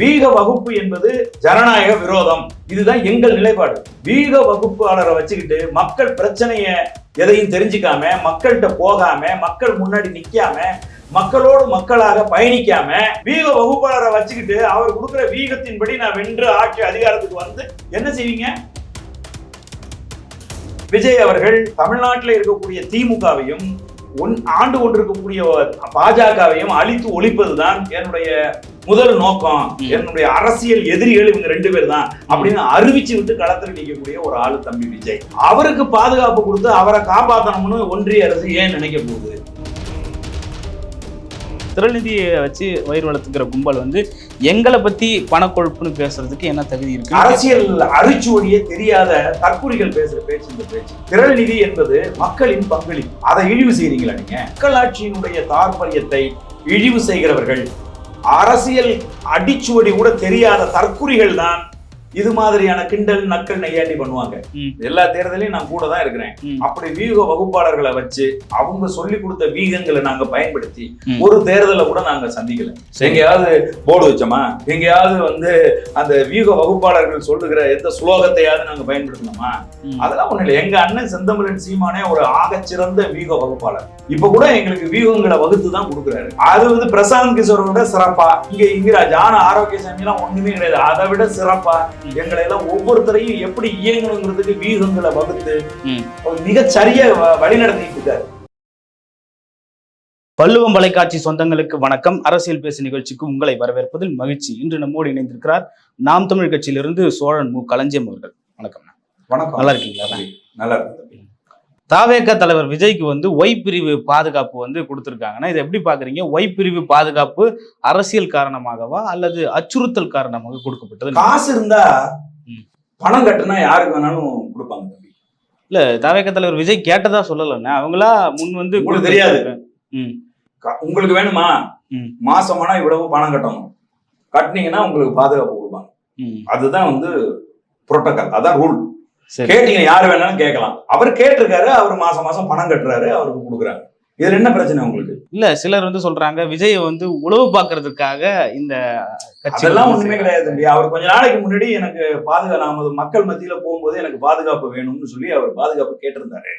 வீக வகுப்பு என்பது ஜனநாயக விரோதம். இதுதான் எங்கள் நிலைப்பாடு. வீக வகுப்பாளரை வச்சுக்கிட்டு மக்கள் பிரச்சனைய எதையும் தெரிஞ்சுக்காம மக்கள்கிட்ட போகாம மக்கள் முன்னாடி நிக்காம மக்களோடு மக்களாக பயணிக்காம வீக வகுப்பாளரை வச்சுக்கிட்டு அவர் கொடுக்குற வீகத்தின்படி நான் வென்று ஆட்சி அதிகாரத்துக்கு வந்து என்ன செய்வீங்க? விஜய் அவர்கள் தமிழ்நாட்டில் இருக்கக்கூடிய திமுகவையும் ஒன் ஆண்டு கொண்டிருக்கக்கூடிய பாஜகவையும் அழித்து ஒழிப்பதுதான் என்னுடைய முதல் நோக்கம். என்னுடைய அரசியல் எதிரிகள் இவங்க ரெண்டு பேர் தான் அப்படின்னு அறிவிச்சு விட்டு களத்தில் நிற்கக்கூடிய ஒரு ஆளு தம்பி விஜய். அவருக்கு பாதுகாப்பு கொடுத்து அவரை காப்பாற்றணும்னு ஒன்றிய அரசு ஏன் நினைக்க போகுது? திரள்நிதியை வச்சு வயிறு வளர்த்துக்கிற கும்பல் வந்து எங்களை பத்தி பணக்கொழுப்புன்னு பேசுறதுக்கு என்ன தகுதி இருக்கு? அரசியல் அரிச்சுவடியே தெரியாத தற்குறிகள் பேசுற பேச்சு இந்த பேச்சு. திரள் என்பது மக்களின் பங்களிப்பு. அதை இழிவு செய்றீங்களா நீங்க? மக்களாட்சியினுடைய தாற்பயத்தை இழிவு செய்கிறவர்கள். அரசியல் அடிச்சுவடி கூட தெரியாத தற்குறிகள் தான் இது மாதிரியான கிண்டல் நக்கல் நையாண்டி பண்ணுவாங்க. எல்லா தேர்தலையும் நான் கூட தான் இருக்கிறேன். அப்படி வீக வகுப்பாளர்களை வச்சு அவங்க சொல்லி கொடுத்த வீகங்களை நாங்க பயன்படுத்தி. ஒரு தேர்தலை கூட நாங்க சந்திக்கல. எங்கேயாவது போர்டு வச்சோமா? எங்கேயாவது வந்து அந்த வியூக வகுப்பாளர்கள் சொல்லுகிற எந்த ஸ்லோகத்தையாவது நாங்க பயன்படுத்தணுமா. அதெல்லாம் ஒண்ணு இல்லை. எங்க அண்ணன் செந்தமிழன் சீமானே ஒரு ஆகச்சிறந்த வியூக வகுப்பாளர். இப்ப கூட எங்களுக்கு வியூகங்களை வகுத்து தான் கொடுக்குறாரு. அது வந்து பிரசாந்த் கிஷோரோட சிறப்பா. இங்க இங்கிராஜ் ஆன ஆரோக்கியசாமி எல்லாம் ஒண்ணுமே கிடையாது. அதை விட சிறப்பா எங்களை எல்லாம் ஒவ்வொருத்தரையும் எப்படி இயங்கணுங்கிறதுக்கு வியூகங்களை வகுத்து ம். அவர் மிகச் சரியா வழிநடத்திட்டு இருக்காரு. வள்ளுவம் தொலைக்காட்சி சொந்தங்களுக்கு வணக்கம். அரசியல் பேசு நிகழ்ச்சிக்கு உங்களை வரவேற்பதில் மகிழ்ச்சி. இன்று நம்மோடு இணைந்திருக்கிறார் நாம் தமிழ் கட்சியிலிருந்து சோழன் மு. களஞ்சியம் அவர்கள். வணக்கம். வணக்கம். நல்லா இருக்கீங்களா? நல்லா இருக்கு. தாவேக தலைவர் விஜய்க்கு வந்து ஒய் பிரிவு பாதுகாப்பு வந்து கொடுத்துருக்காங்கன்னா இதை எப்படி பாக்குறீங்க ஒய் பிரிவு பாதுகாப்பு அரசியல் காரணமாகவா அல்லது அச்சுறுத்தல் காரணமாக கொடுக்கப்பட்டது? காசு இருந்தா. பணம் கட்டுனா யாருக்கு வேணாலும் கொடுப்பாங்க இல்ல தாவேக தலைவர் விஜய் கேட்டதா சொல்லலண்ணே. அவங்களா முன் வந்து உங்களுக்கு தெரியாது. உங்களுக்கு வேணுமா. மாசமானா இவ்வளவு பணம் கட்டணும். கட்டினீங்கன்னா உங்களுக்கு பாதுகாப்பு கொடுப்பாங்க. அதுதான் வந்து புரோட்டோகால் அதான் ரூல். கேட்டீங்க யாரு வேணாலும் கேட்கலாம். அவர் கேட்டிருக்காரு அவர் மாசம் மாசம் பணம் கட்டுறாரு அவருக்கு கொடுக்குறாங்க இதுல என்ன பிரச்சனை உங்களுக்கு? இல்ல சிலர் வந்து சொல்றாங்க விஜய் வந்து உளவு பார்க்கறதுக்காக இந்த கட்சி அதெல்லாம் வந்து ஒண்ணுமே. கிடையாது அவர் கொஞ்ச நாளைக்கு முன்னாடி எனக்கு பாதுகா நாம மக்கள் மத்தியில போகும்போது எனக்கு பாதுகாப்பு வேணும்னு சொல்லி அவர் பாதுகாப்பு கேட்டிருந்தாரு.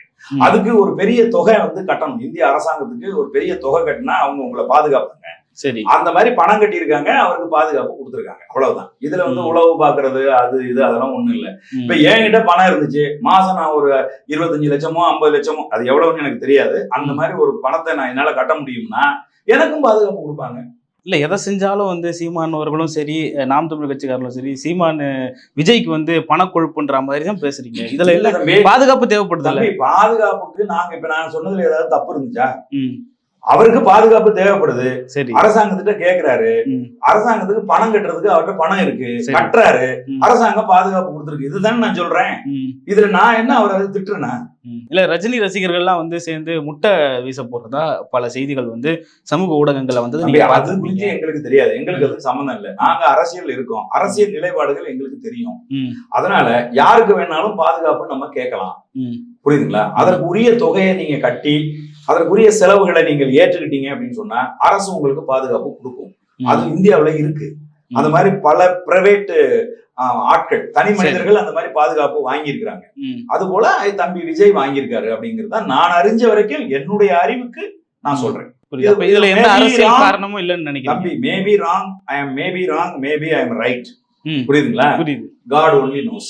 அதுக்கு ஒரு பெரிய தொகை வந்து கட்டணும். இந்திய அரசாங்கத்துக்கு ஒரு பெரிய தொகை கட்டினா அவங்க உங்களை பாதுகாப்பாங்க. சரி. அந்த மாதிரி பணம் கட்டியிருக்காங்க அவருக்கு பாதுகாப்பு கொடுத்துருக்காங்க. அவ்வளவுதான். இதுல வந்து. உழவு பாக்குறது அது இது அதெல்லாம் ஒண்ணும் இல்ல. இப்ப என்கிட்ட பணம் இருந்துச்சு. மாசம் நான் ஒரு இருபத்தஞ்சு லட்சமோ ஐம்பது லட்சமோ அது எவ்வளவுன்னு எனக்கு தெரியாது. அந்த மாதிரி ஒரு பணத்தை நான் என்னால கட்ட முடியும்னா எனக்கும் பாதுகாப்பு கொடுப்பாங்க. இல்ல எதை செஞ்சாலும் வந்து சீமான் அவர்களும் சரி நாம் தமிழ் கட்சிக்காரர்களும் சரி சீமான் விஜய்க்கு வந்து பணக்கொழுப்புன்ற மாதிரி தான் பேசுறீங்க. இதுல இல்ல பாதுகாப்பு தேவைப்படுது பாதுகாப்புக்கு நாங்க இப்ப நான் சொன்னதுல ஏதாவது தப்பு இருந்துச்சா? அவருக்கு பாதுகாப்பு தேவைப்படுது சரி அரசாங்கத்திட்ட கேக்குறாரு. அரசாங்கத்துக்கு பணம் கட்டுறதுக்கு அவர்கிட்ட பணம் இருக்கு. கட்டுறாரு. அரசாங்கம் பாதுகாப்பு கொடுத்துருக்கு இதுதானே நான் சொல்றேன். இதுல நான் என்ன அவரை திட்டுறேன்னா ம். இல்ல ரஜினி ரசிகர்கள்லாம் வந்து சேர்ந்து முட்டை வீச போறதா பல செய்திகள் வந்து சமூக ஊடகங்கள்ல வந்து அது. குறித்து எங்களுக்கு தெரியாது எங்களுக்கு அது சம்மந்தம் இல்லை நாங்க அரசியல் இருக்கோம் அரசியல் நிலைப்பாடுகள் எங்களுக்கு தெரியும். அதனால யாருக்கு வேணாலும் பாதுகாப்பு நம்ம கேட்கலாம். புரியுதுங்களா அதற்கு உரிய தொகையை நீங்க கட்டி அதற்குரிய செலவுகளை நீங்கள் ஏற்றுக்கிட்டீங்க அப்படின்னு சொன்னா அரசு உங்களுக்கு பாதுகாப்பு கொடுக்கும். அது இந்தியாவுல இருக்கு. அந்த மாதிரி பல பிரைவேட் ஆட்கள் தனி மனிதர்கள் அந்த மாதிரி பாதுகாப்பு வாங்கியிருக்கிறாங்க. அது போல தம்பி விஜய் வாங்கியிருக்காரு அப்படிங்கிறது நான் அறிஞ்ச வரைக்கும் என்னுடைய அறிவுக்கு நான் சொல்றேன். இதுல எந்த அரசியல். காரணமும் இல்லைன்னு நினைக்கிறேன் தம்பி maybe wrong I am maybe wrong maybe I am right. புரியுதுங்களா? புரியுது. காட் ஒன்லி நோஸ்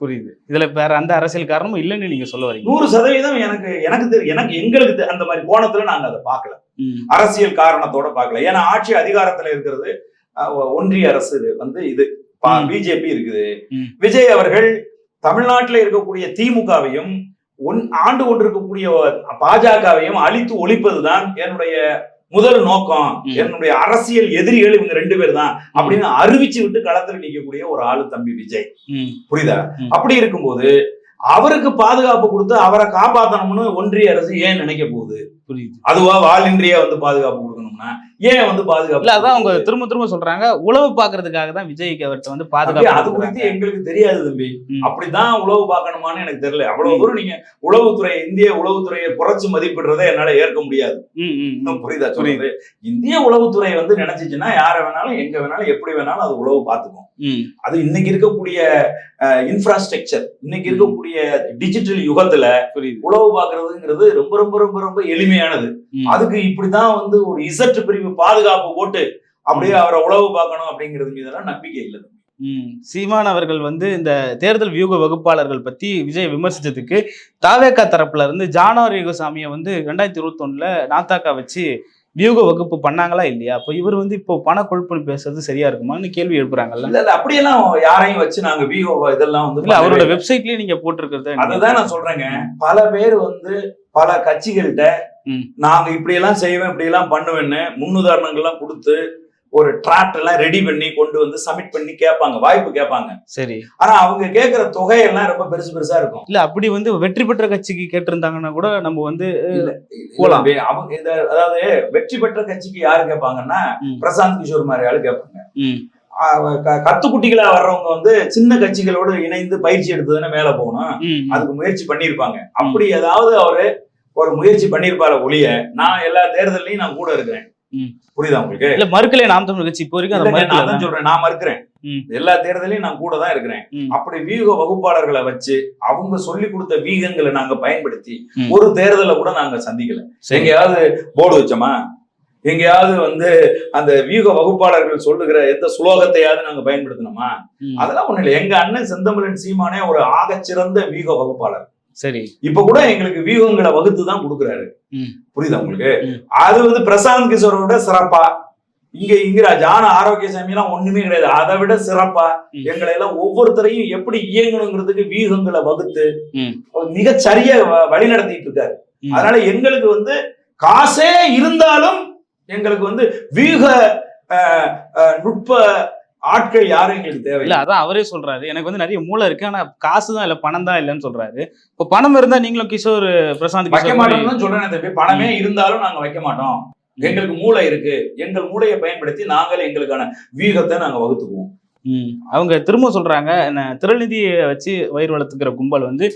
புரியுது இதுல வேற அந்த அரசியல் காரணமும் இல்லைன்னு நீங்க சொல்ல வரீங்க நூறு சதவீதம் எனக்கு எனக்கு தெரியும் எனக்கு எங்களுக்கு அந்த மாதிரி கோணத்துல நாங்க அதை பார்க்கல. அரசியல் காரணத்தோட பார்க்கல ஏன்னா ஆட்சி அதிகாரத்துல இருக்கிறது ஒன்றிய அரசு வந்து இது. பிஜேபி இருக்குது. விஜய் அவர்கள் தமிழ்நாட்டில் இருக்கக்கூடிய திமுகவையும் ஒன் ஆண்டு கொண்டிருக்கக்கூடிய பாஜகவையும் அழித்து ஒழிப்பதுதான் என்னுடைய முதல் நோக்கம். என்னுடைய அரசியல் எதிரிகள் இவங்க ரெண்டு பேர் தான் அப்படின்னு அறிவிச்சு விட்டு களத்துல நிக்கக்கூடிய ஒரு ஆளு தம்பி விஜய். புரியுதா. அப்படி இருக்கும்போது அவருக்கு பாதுகாப்பு கொடுத்து அவரை காப்பாத்தணும்னு ஒன்றிய அரசு ஏன் நினைக்க போகுது புரியுது அதுவா வால் இன்றியா வந்து பாதுகாப்பு கொடுக்கணும்னா ஏன் வந்து பாதுகாப்பு இல்ல அதான் அவங்க திரும்ப திரும்ப சொல்றாங்க உளவு பாக்குறதுக்காக தான் விஜய்க்கு அவர்கிட்ட வந்து பாதுகாப்பு அது. குறித்து எங்களுக்கு தெரியாது தம்பி. அப்படிதான் உளவு பார்க்கணுமான்னு எனக்கு தெரியல அவ்வளவு. தூரம் நீங்க உளவுத்துறை இந்திய உளவுத்துறையை குறைச்சு மதிப்பிடுறதை என்னால ஏற்க முடியாது புரியுதா புரியுது. இந்திய உளவுத்துறை வந்து நினைச்சிச்சுன்னா யாரை வேணாலும் எங்க வேணாலும் எப்படி வேணாலும் அது உளவு பார்த்துக்கும் அது இன்னைக்கு இருக்கக்கூடிய இன்ஃப்ராஸ்ட்ரக்சர் இன்னைக்கு இருக்கக்கூடிய டிஜிட்டல் யுகத்துல புரியுது. உளவு பார்க்கறதுங்கிறது ரொம்ப ரொம்ப ரொம்ப ரொம்ப எளிமையானது. அதுக்கு இப்படிதான் வந்து ஒரு இசட்டு பிரிவு பாதுகாப்பு போட்டு அப்படியே அவரை உளவு பார்க்கணும் அப்படிங்கிறது மீதெல்லாம் நம்பிக்கை இல்லை. ம். சீமான் அவர்கள் வந்து இந்த தேர்தல் வியூக வகுப்பாளர்கள் பத்தி விஜய் விமர்சிச்சதுக்கு தாவேக்கா தரப்புல இருந்து ஜானார் யுகசாமியை வந்து ரெண்டாயிரத்தி இருபத்தொன்னுல நாத்தாக்கா வச்சு வியூக வகுப்பு பண்ணாங்களா இல்லையா? அப்போ இவர் வந்து இப்போ பண கொழுப்புன்னு பேசுறது சரியா இருக்குமான்னு கேள்வி எழுப்புறாங்கல்ல. இல்ல இல்ல அப்படியெல்லாம் யாரையும் வச்சு நாங்க விஓ இதெல்லாம் வந்து இல்ல அவரோட வெப்சைட்லயே நீங்க போட்டிருக்கிறது அதுதான் நான் சொல்றேங்க. பல பேர் வந்து பல கட்சிகள்கிட்ட. நாங்க இப்படி எல்லாம் செய்வேன் இப்படி எல்லாம் பண்ணுவேன்னு முன்னுதாரணங்கள்லாம் கொடுத்து ஒரு ட்ராட் எல்லாம் ரெடி பண்ணி கொண்டு வந்து சப்மிட் பண்ணி கேட்பாங்க வாய்ப்பு கேட்பாங்க. சரி. ஆனா அவங்க கேட்கிற தொகையெல்லாம் ரொம்ப பெருசு பெருசா இருக்கும். இல்ல அப்படி வந்து வெற்றி பெற்ற கட்சிக்கு கேட்டிருந்தாங்கன்னா கூட நம்ம வந்து போலாம். அவங்க இந்த அதாவது வெற்றி பெற்ற கட்சிக்கு யாரு கேட்பாங்கன்னா. பிரசாந்த் கிஷோர் மாதிரி ஆளு கேட்பாங்க கத்துக்குட்டிகளா வர்றவங்க வந்து சின்ன கட்சிகளோடு இணைந்து பயிற்சி எடுத்ததுன்னு மேல போகணும். அதுக்கு முயற்சி பண்ணியிருப்பாங்க. அப்படி ஏதாவது அவரு ஒரு முயற்சி பண்ணியிருப்பாரு ஒழிய நான் எல்லா தேர்தலையும் நான் கூட இருக்கிறேன். புரியுதா உங்களுக்கு? இல்ல மறுக்கலையே நாம் தமிழ் கட்சி. இப்போ வரைக்கும் நான் மறுக்கல சொல்றேன் நான் மறுக்கிறேன். எல்லா தேர்தலையும் நான் கூட தான் இருக்கிறேன். அப்படி வியூக வகுப்பாளர்களை வச்சு அவங்க சொல்லி கொடுத்த வீகங்களை நாங்க பயன்படுத்தி. ஒரு தேர்தலை கூட நாங்க சந்திக்கல. எங்கேயாவது போர்டு வச்சோமா? எங்கேயாவது வந்து அந்த வியூக வகுப்பாளர்கள் சொல்லுகிற எந்த சுலோகத்தையாவது நாங்க பயன்படுத்தணுமா? அதெல்லாம் ஒண்ணு இல்லை. எங்க அண்ணன் செந்தமிழன் சீமானே ஒரு ஆகச்சிறந்த வியூக வகுப்பாளர். சரி இப்ப கூட எங்களுக்கு வியூகங்களை வகுத்து தான் கொடுக்குறாரு. புரியுதா உங்களுக்கு. அது வந்து பிரசாந்த் கிஷோரோட சிறப்பா இங்க இங்க ஜான ஆரோக்கியசாமி எல்லாம் ஒண்ணுமே கிடையாது அதை விட சிறப்பா. எங்களை எல்லாம் ஒவ்வொருத்தரையும் எப்படி இயங்கணுங்கிறதுக்கு வியூகங்களை வகுத்து. மிக சரியா வழி நடத்திட்டு இருக்காரு. அதனால எங்களுக்கு வந்து காசே இருந்தாலும் எங்களுக்கு வந்து வியூக நுட்ப ஆட்கள் யாரும் எங்களுக்கு தேவை? இல்ல அதான் அவரே சொல்றாரு. எனக்கு வந்து நிறைய மூளை இருக்கு. ஆனா காசு தான் இல்ல பணம் தான் இல்லைன்னு சொல்றாரு. இப்போ பணம் இருந்தா நீங்களும் கிஷோர் பிரசாந்த் வைக்க மாட்டோம்னு சொல்றேன் தம்பி. பணமே இருந்தாலும் நாங்க வைக்க மாட்டோம். எங்களுக்கு மூளை இருக்கு. எங்கள் மூளையை பயன்படுத்தி நாங்கள் எங்களுக்கான வியூகத்தை நாங்க வகுத்துக்குவோம். அவங்க திரும்ப சொல்றாங்க திருநிதியை வச்சு வயிறு வளர்த்துக்கிற கும்பல் வந்து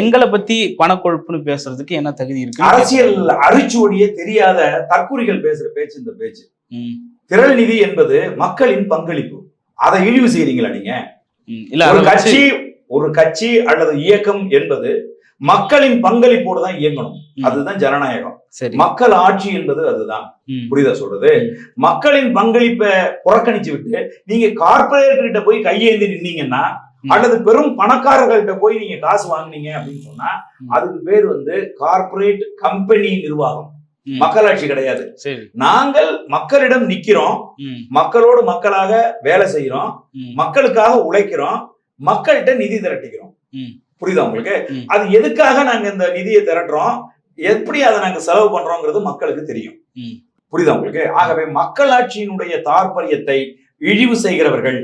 எங்களை பத்தி பணக்கொழுப்புன்னு பேசுறதுக்கு என்ன தகுதி இருக்கு அரசியல் அரிச்சுவடியே தெரியாத தற்குறிகள் பேசுற பேச்சு இந்த பேச்சு. திரள் நிதி என்பது மக்களின் பங்களிப்பு. அதை இழிவு செய்றீங்களா நீங்க. இல்ல ஒரு கட்சி ஒரு கட்சி அல்லது இயக்கம் என்பது மக்களின் பங்களிப்போடு தான் இயங்கணும். அதுதான் ஜனநாயகம் மக்கள் ஆட்சி என்பது அதுதான். புரியுதா சொல்றது மக்களின் பங்களிப்பை புறக்கணிச்சு விட்டு நீங்க கார்பரேட் கிட்ட போய் கையேந்தி நின்னீங்கன்னா. அல்லது பெரும் பணக்காரர்கள்ட்ட போய் நீங்க காசு வாங்குனீங்க அப்படின்னு சொன்னா. அதுக்கு பேர் வந்து கார்ப்பரேட் கம்பெனி நிர்வாகம். மக்களாட்சி கிடையாது. நாங்கள் மக்களிடம் நிக்கிறோம். மக்களோடு மக்களாக வேலை செய்யறோம். மக்களுக்காக உழைக்கிறோம். மக்கள்கிட்ட நிதி திரட்டிக்கிறோம். புரியுதா உங்களுக்கு. அது எதுக்காக நாங்க இந்த நிதியை திரட்டுறோம்? எப்படி அதை நாங்க செலவு பண்றோங்கிறது மக்களுக்கு தெரியும். புரியுதா உங்களுக்கு? ஆகவே மக்களாட்சியினுடைய தாற்பயத்தை இழிவு செய்கிறவர்கள்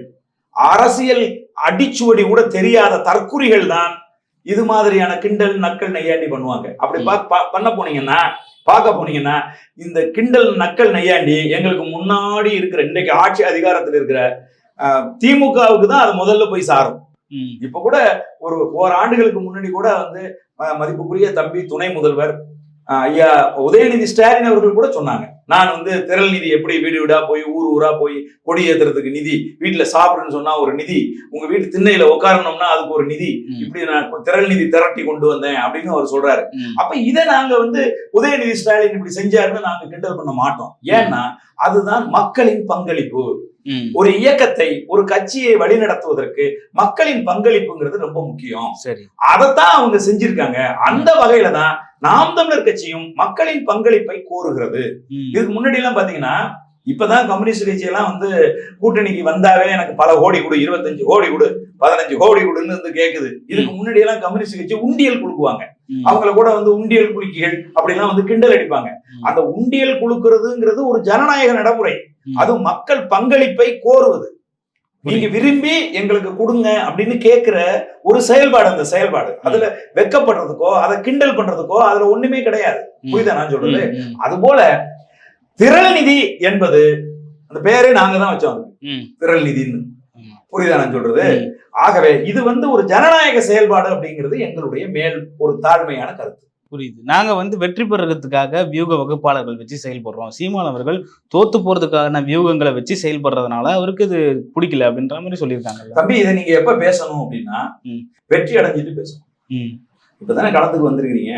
அரசியல் அடிச்சுவடி கூட தெரியாத தற்குறிகள் தான் இது மாதிரியான கிண்டல் நக்கல் நையாண்டி பண்ணுவாங்க. அப்படி பண்ண போனீங்கன்னா பார்க்க போனீங்கன்னா இந்த கிண்டல் நக்கல் நையாண்டி எங்களுக்கு முன்னாடி இருக்கிற இன்றைக்கு ஆட்சி அதிகாரத்தில் இருக்கிற அஹ், திமுகவுக்கு தான் அது முதல்ல போய் சாரும். இப்ப கூட ஒரு ஓராண்டுகளுக்கு முன்னாடி கூட வந்து மதிப்புக்குரிய தம்பி துணை முதல்வர் ஐயா உதயநிதி ஸ்டாலின் அவர்கள் கூட சொன்னாங்க நான் வந்து திரள் நிதி எப்படி வீடு வீடா போய் ஊர் ஊரா போய் கொடி ஏத்துறதுக்கு நிதி வீட்டுல சாப்பிடுன்னு சொன்னா ஒரு நிதி உங்க வீட்டு திண்ணையில உட்காரணும்னா அதுக்கு ஒரு நிதி. இப்படி நான் திரள் நிதி திரட்டி கொண்டு வந்தேன் அப்படின்னு அவர் சொல்றாரு. அப்ப இதை நாங்க வந்து உதயநிதி ஸ்டாலின் இப்படி செஞ்சாருன்னு நாங்க கிண்டல் பண்ண மாட்டோம் ஏன்னா அதுதான் மக்களின் பங்களிப்பு. ஒரு இயக்கத்தை ஒரு கட்சியை வழிநடத்துவதற்கு மக்களின் பங்களிப்புங்கிறது ரொம்ப முக்கியம். சரி. அதைத்தான் அவங்க செஞ்சிருக்காங்க. அந்த வகையில தான் நாம் தமிழர் கட்சியும் மக்களின் பங்களிப்பை கோருகிறது. இதுக்கு முன்னாடி எல்லாம் பாத்தீங்கன்னா இப்பதான் கம்யூனிஸ்ட் கட்சி எல்லாம் வந்து கூட்டணிக்கு வந்தாவே எனக்கு பல கோடி கொடு இருபத்தஞ்சு கோடி கொடு பதினஞ்சு கோடி கொடுன்னு வந்து கேக்குது. இதுக்கு முன்னாடி எல்லாம் கம்யூனிஸ்ட் கட்சி உண்டியல் குலுக்குவாங்க. ம். அவங்கள கூட வந்து உண்டியல் குலுக்கிகள் அப்படிலாம் வந்து கிண்டல் அடிப்பாங்க. அந்த உண்டியல் குலுக்குறதுங்கிறது ஒரு ஜனநாயக நடைமுறை. ம். அது மக்கள் பங்களிப்பை கோருவது நீங்க விரும்பி எங்களுக்கு கொடுங்க அப்படின்னு கேக்குற ஒரு செயல்பாடு அந்த செயல்பாடு அதுல வெக்கப்படுறதுக்கோ அதை கிண்டல் பண்றதுக்கோ அதுல ஒண்ணுமே கிடையாது. புரியுதா நான் சொல்றது. அது போல திரள் நிதி என்பது அந்த பேரே நாங்க தான் வச்சோம். திரள் நிதின்னு. புரியுதா நான் சொல்றது. ஆகவே இது வந்து ஒரு ஜனநாயக செயல்பாடு அப்படிங்கிறது எங்களுடைய மேல் ஒரு தாழ்மையான கருத்து புரியுது. நாங்க வந்து வெற்றி பெறறதுக்காக வியூக வகுப்பாளர்கள் வச்சு செயல்படுறோம். சீமான் அவர்கள் தோத்து போறதுக்கான வியூகங்களை வச்சு செயல்படுறதுனால அவருக்கு இது பிடிக்கல அப்படின்ற மாதிரி சொல்லியிருக்காங்கல்ல. தம்பி இதை நீங்க எப்ப பேசணும் அப்படின்னா. வெற்றி அடைஞ்சிட்டு பேசணும். இப்பதானே களத்துக்கு வந்திருக்கிறீங்க.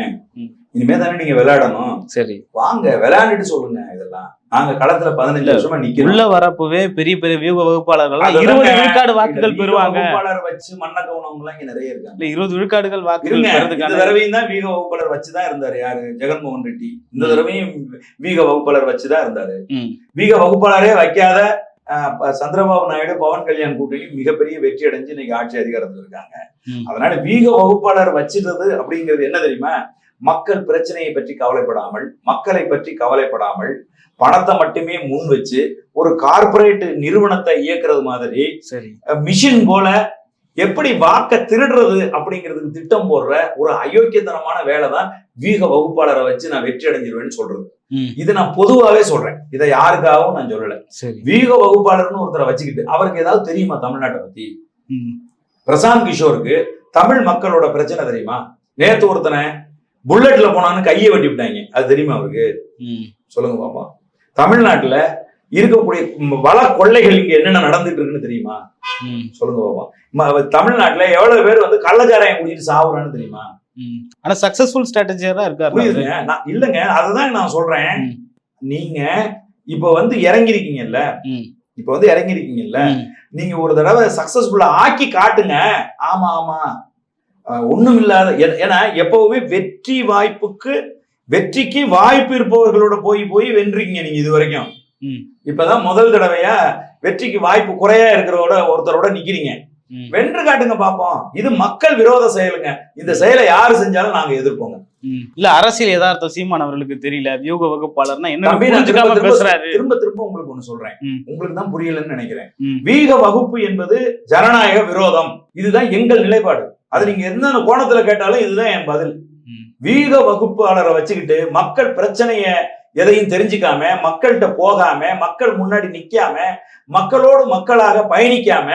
இனிமே தானே நீங்க விளையாடணும். சரி. வாங்க விளையாண்டுட்டு சொல்லுங்க இதெல்லாம். நாங்க களத்துல பதினஞ்சு வருஷமா நிக்கிறோம். உள்ள வரப்பவே பெரிய பெரிய வியூக வகுப்பாளர்கள். இருபது விழுக்காடு வாக்குகள் வீக பெறுவாங்க. வகுப்பாளர் வச்சு மண்ண கவுனவங்க எல்லாம் இங்க நிறைய இருக்காங்க இல்ல இருபது விழுக்காடுகள் வாக்குகள் இந்த தடவையும் தான் வீக வகுப்பாளர் வச்சுதான் இருந்தாரு யாரு? ஜெகன்மோகன் ரெட்டி. இந்த. தடவையும் வீக வகுப்பாளர் வச்சுதான் இருந்தாரு. வீக வகுப்பாளரே வைக்காத சந்திரபாபு நாயுடு பவன் கல்யாண் கூட்டணி மிகப்பெரிய வெற்றி அடைஞ்சு இன்னைக்கு ஆட்சி அதிகாரத்தில் இருக்காங்க. அதனால வீக வகுப்பாளர் வச்சிருந்தது அப்படிங்கிறது என்ன தெரியுமா? மக்கள் பிரச்சனையை பற்றி கவலைப்படாமல் மக்களை பற்றி கவலைப்படாமல் பணத்தை மட்டுமே முன் வச்சு ஒரு கார்ப்பரேட் நிறுவனத்தை இயக்குறது மாதிரி சரி. மிஷின் போல எப்படி வாக்க திருடுறது அப்படிங்கிறதுக்கு திட்டம் போடுற ஒரு அயோக்கியத்தனமான வேலை தான் வீக வகுப்பாளரை வச்சு நான் வெற்றி அடைஞ்சிருவேன்னு சொல்றது. இது நான் பொதுவாவே சொல்றேன். இதை யாருக்காகவும் நான் சொல்லல. வீக வகுப்பாளர்னு ஒருத்தரை வச்சுக்கிட்டு அவருக்கு ஏதாவது தெரியுமா தமிழ்நாட்டை பத்தி? பிரசாந்த் கிஷோருக்கு தமிழ் மக்களோட பிரச்சனை தெரியுமா? நேத்து ஒருத்தனை புல்லட்ல போனான்னு கையை வெட்டி விட்டாங்க. அது தெரியுமா அவருக்கு? சொல்லுங்க பாப்பா. தமிழ்நாட்டுல இருக்கக்கூடிய வள கொள்ளைகள் இங்க என்னென்ன நடந்துட்டு இருக்குன்னு தெரியுமா? சொல்லுங்க பாப்பா தமிழ்நாட்டுல எவ்வளவு பேர் வந்து கள்ளச்சாராயம் குடிச்சிட்டு சாவுறான்னு தெரியுமா. ஆனா சக்சஸ்ஃபுல் ஸ்ட்ராட்டஜியா தான் இருக்காரு. புரியுதுங்க நான் இல்லங்க. அதுதான் நான் சொல்றேன். நீங்க இப்ப வந்து இறங்கிருக்கீங்கல்ல? இப்ப வந்து இறங்கிருக்கீங்கல்ல? நீங்க ஒரு தடவை சக்சஸ்ஃபுல்லா ஆக்கி காட்டுங்க. ஆமா ஆமா. ஒண்ணும் இல்லாத ஏன்னா எப்பவுமே வெற்றி வாய்ப்புக்கு வெற்றிக்கு வாய்ப்பு இருப்பவர்களோட போய் போய் வென்றீங்க நீங்க இது வரைக்கும். இப்பதான் முதல் தடவையா வெற்றிக்கு வாய்ப்பு குறையா இருக்கிறவோட ஒருத்தரோட நிக்கிறீங்க. வென்று காட்டுங்க பாப்போம். இது மக்கள் விரோத செயலுங்க. இந்த செயலை யாரு செஞ்சாலும் நாங்க எதிர்ப்போங்க. இல்ல அரசியல் யதார்த்தம் சீமான் அவர்களுக்கு தெரியல. வியூக வகுப்பாளர்னா என்ன திரும்ப பேசுறாரு. திரும்ப திரும்ப உங்களுக்கு ஒண்ணு சொல்றேன். உங்களுக்கு தான் புரியலன்னு நினைக்கிறேன். வீக வகுப்பு என்பது ஜனநாயக விரோதம். இதுதான் எங்கள் நிலைப்பாடு. அது நீங்க எந்த கோணத்துல கேட்டாலும் இதுதான் என் பதில். வீக வகுப்பாளரை வச்சுக்கிட்டு மக்கள் பிரச்சனைய எதையும் தெரிஞ்சுக்காம மக்கள்கிட்ட போகாம மக்கள் முன்னாடி நிக்காம மக்களோடு மக்களாக பயணிக்காம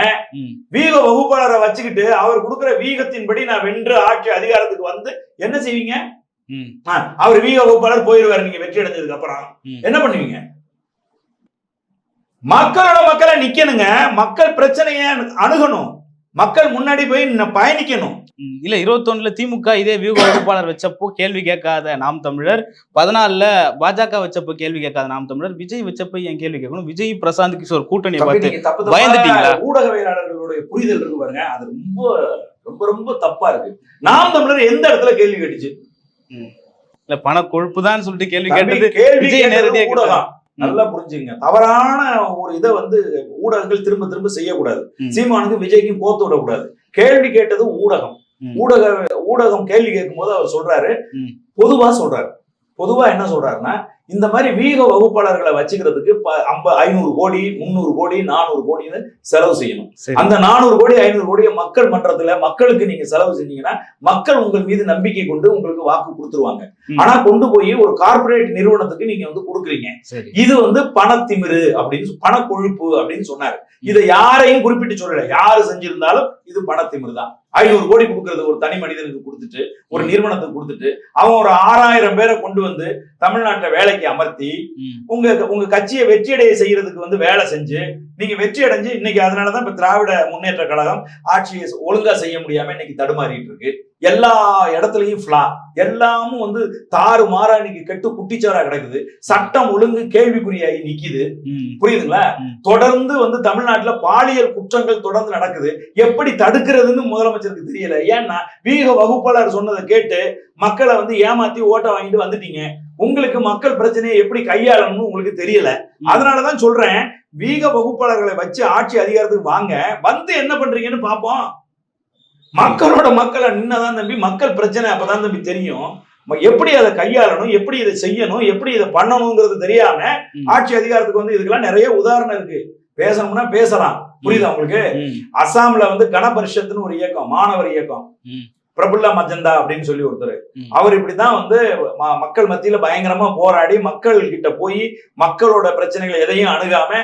வீக வகுப்பாளரை வச்சுக்கிட்டு அவர் கொடுக்கிற வீகத்தின்படி நான் வென்று ஆட்சி அதிகாரத்துக்கு வந்து என்ன செய்வீங்க? அவர் வீக வகுப்பாளர் போயிருவாரு நீங்க வெற்றி அடைஞ்சதுக்கு அப்புறம். என்ன பண்ணுவீங்க? மக்களோட மக்களை நிக்கணுங்க. மக்கள் பிரச்சனைய அணுகணும். மக்கள் முன்னாடி போய் பயணிக்கணும். இல்ல இருபத்தொன்னுல திமுக இதே வியூக வகுப்பாளர் வச்சப்போ கேள்வி கேட்காத நாம் தமிழர். பதினாலுல பாஜக வச்சப்போ கேள்வி கேட்காத நாம் தமிழர். விஜய் வச்சப்போ ஏன் கேள்வி கேட்கணும்? விஜய் பிரசாந்த் கிஷோர் கூட்டணியை பார்த்து பயந்துட்டீங்களா? ஊடகவியலாளர்களுடைய புரிதல் இருக்கு பாருங்க. அது ரொம்ப ரொம்ப ரொம்ப தப்பா இருக்கு. நாம் தமிழர் எந்த இடத்துல கேள்வி கேட்டுச்சு? இல்ல பண கொழுப்பு தான் சொல்லிட்டு கேள்வி கேட்டது விஜய் கேட்டது நேரடியா ஊடகம் நல்லா புரிஞ்சுங்க. தவறான ஒரு இதை வந்து ஊடகங்கள் திரும்ப திரும்ப செய்யக்கூடாது. ம். சீமானுக்கும் விஜய்க்கும் கோத்து விடக்கூடாது. கேள்வி கேட்டது ஊடகம். ஊடக ஊடகம் கேள்வி கேட்கும் போது அவர் சொல்றாரு. பொதுவா சொல்றாரு. பொதுவா என்ன சொல்றாருன்னா இந்த மாதிரி வீக வகுப்பாளர்களை வச்சுக்கிறதுக்கு ப- ஐம்ப ஐநூறு கோடி முந்நூறு கோடி நானூறு கோடின்னு செலவு செய்யணும். அந்த நானூறு கோடி ஐநூறு கோடியை மக்கள் மன்றத்துல மக்களுக்கு நீங்க செலவு செஞ்சீங்கன்னா மக்கள் உங்கள் மீது நம்பிக்கை கொண்டு உங்களுக்கு வாக்கு கொடுத்துருவாங்க. ஆனா கொண்டு போய் ஒரு கார்ப்பரேட் நிறுவனத்துக்கு நீங்க வந்து கொடுக்குறீங்க. இது வந்து பணத்திமிரு அப்படின்னு சொ- பணக்கொழுப்பு அப்படின்னு சொன்னாரு. இதை யாரையும் குறிப்பிட்டு சொல்லல. யாரு செஞ்சிருந்தாலும் இது பணத்திமிரு தான் ஐநூறு கோடி கொடுக்கறது ஒரு தனி மனிதனுக்கு கொடுத்துட்டு ஒரு நிறுவனத்துக்கு கொடுத்துட்டு அவன் ஒரு ஆறாயிரம் பேரை கொண்டு வந்து தமிழ்நாட்டுல வேலைக்கு அமர்த்தி உங்க உங்க கட்சியை வெற்றியடைய செய்யறதுக்கு வந்து வேலை செஞ்சு நீங்க வெற்றி அடைஞ்சு இன்னைக்கு அதனாலதான் இப்ப திராவிட முன்னேற்ற கழகம் ஆட்சியை ஒழுங்கா செய்ய முடியாம இன்னைக்கு தடுமாறிட்டு இருக்கு. எல்லா இடத்துலயும் ஃபிளா எல்லாமும் வந்து தாறு மாறா இன்னைக்கு கெட்டு குட்டிச்சாரா கிடக்குது. சட்டம் ஒழுங்கு கேள்விக்குறியாகி நிக்குது. புரியுதுங்களா. தொடர்ந்து வந்து தமிழ்நாட்டுல பாலியல் குற்றங்கள் தொடர்ந்து நடக்குது. எப்படி தடுக்கிறதுன்னு முதலமைச்சருக்கு தெரியல. ஏன்னா வீக வகுப்பாளர் சொன்னதை கேட்டு மக்களை வந்து ஏமாத்தி ஓட்ட வாங்கிட்டு வந்துட்டீங்க. உங்களுக்கு மக்கள் பிரச்சனையை எப்படி கையாளணும்னு உங்களுக்கு தெரியல. அதனாலதான் சொல்றேன் வீக வகுப்பாளர்களை வச்சு ஆட்சி அதிகாரத்துக்கு வாங்க. வந்து என்ன பண்றீங்கன்னு பாப்போம் மக்களோட மக்களை நின்னதான் தம்பி மக்கள் பிரச்சனை அப்பதான் தம்பி தெரியும். எப்படி அதை கையாளணும் எப்படி இதை செய்யணும் எப்படி இதை பண்ணணுங்கிறது தெரியாம. ஆட்சி அதிகாரத்துக்கு வந்து இதுக்கெல்லாம் நிறைய உதாரணம் இருக்கு. பேசணும்னா பேசலாம். புரியுதா உங்களுக்கு? அசாம்ல வந்து கணபரிஷத்துன்னு ஒரு இயக்கம் மாணவர் இயக்கம். பிரபுல்லா மஜந்தா அப்படின்னு சொல்லி ஒருத்தர். அவர் இப்படிதான் வந்து மக்கள் மத்தியில பயங்கரமா போராடி மக்கள் கிட்ட போய் மக்களோட பிரச்சனைகளை எதையும் அணுகாம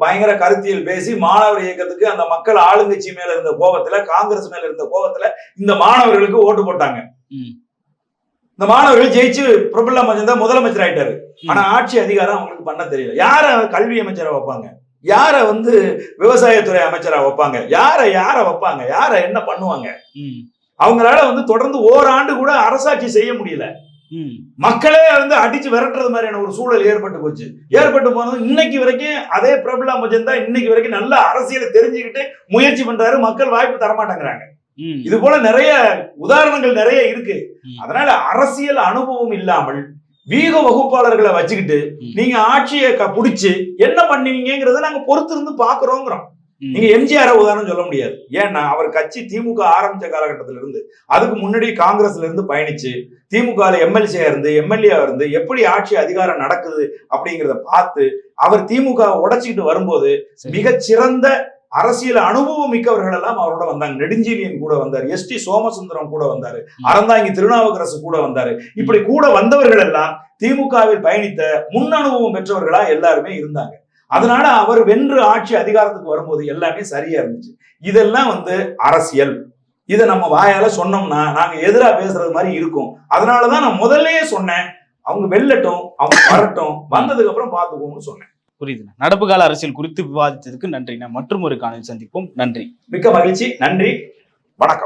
பயங்கர கருத்தியல் பேசி மாணவர் இயக்கத்துக்கு அந்த மக்கள் ஆளுங்கட்சி மேல இருந்த கோபத்துல காங்கிரஸ் மேல இருந்த கோபத்துல இந்த மாணவர்களுக்கு ஓட்டு போட்டாங்க. இந்த மாணவர்கள் ஜெயிச்சு பிரபுல்லா மஜந்தா முதலமைச்சர் ஆயிட்டாரு. ஆனா ஆட்சி அதிகாரம் அவங்களுக்கு பண்ண தெரியல. யார கல்வி அமைச்சரா வைப்பாங்க? யார வந்து விவசாயத்துறை அமைச்சரா வைப்பாங்க? யார யார வைப்பாங்க? யார என்ன பண்ணுவாங்க? அவங்களால வந்து தொடர்ந்து ஓராண்டு கூட அரசாட்சி செய்ய முடியல. மக்களே வந்து அடிச்சு விரட்டுறது மாதிரியான ஒரு சூழல் ஏற்பட்டு போச்சு. ஏற்பட்டு போனது இன்னைக்கு வரைக்கும் அதே பிரபலா மஜந்தா இன்னைக்கு வரைக்கும் நல்ல அரசியலை தெரிஞ்சுக்கிட்டு முயற்சி பண்றாரு. மக்கள் வாய்ப்பு தரமாட்டேங்கிறாங்க. இது போல நிறைய உதாரணங்கள் நிறைய இருக்கு. அதனால அரசியல் அனுபவம் இல்லாமல் வீக வகுப்பாளர்களை வச்சுக்கிட்டு. நீங்க ஆட்சியை புடிச்சு என்ன பண்ணுவீங்கிறத நாங்க பொறுத்து இருந்து பாக்குறோங்கிறோம். நீங்க எம்ஜிஆர் உதாரணம் சொல்ல முடியாது. ஏன்னா அவர் கட்சி திமுக ஆரம்பிச்ச காலகட்டத்தில இருந்து அதுக்கு முன்னாடி காங்கிரஸ்ல இருந்து பயணிச்சு திமுக எம்எல்சியா இருந்து எம்எல்ஏ இருந்து எப்படி ஆட்சி அதிகாரம் நடக்குது அப்படிங்கிறத பார்த்து அவர் திமுக உடைச்சிக்கிட்டு வரும்போது. மிகச் சிறந்த அரசியல் அனுபவம் மிக்கவர்கள் எல்லாம் அவரோட வந்தாங்க. நெடுஞ்செழியன் கூட வந்தார் எஸ் டி சோமசுந்தரம் கூட வந்தாரு. அறந்தாங்கி திருநாவுக்கரசு கூட வந்தாரு. இப்படி கூட வந்தவர்கள் எல்லாம் திமுகவில் பயணித்த முன் அனுபவம் பெற்றவர்களா எல்லாருமே இருந்தாங்க. அதனால அவர் வென்று ஆட்சி அதிகாரத்துக்கு வரும்போது எல்லாமே சரியா இருந்துச்சு. இதெல்லாம் வந்து அரசியல். இதை நம்ம வாயால சொன்னோம்னா நாங்க எதிரா பேசுறது மாதிரி இருக்கும். அதனாலதான் நான் முதல்லயே சொன்னேன். அவங்க வெல்லட்டும் அவங்க வரட்டும். வந்ததுக்கு அப்புறம் பாத்துக்கோங்கன்னு சொன்னேன். புரியுது நடப்பு கால அரசியல் குறித்து விவாதித்ததுக்கு நன்றிண்ணா மற்றும் ஒரு காணொலி சந்திப்போம். நன்றி. மிக்க மகிழ்ச்சி. நன்றி. வணக்கம்.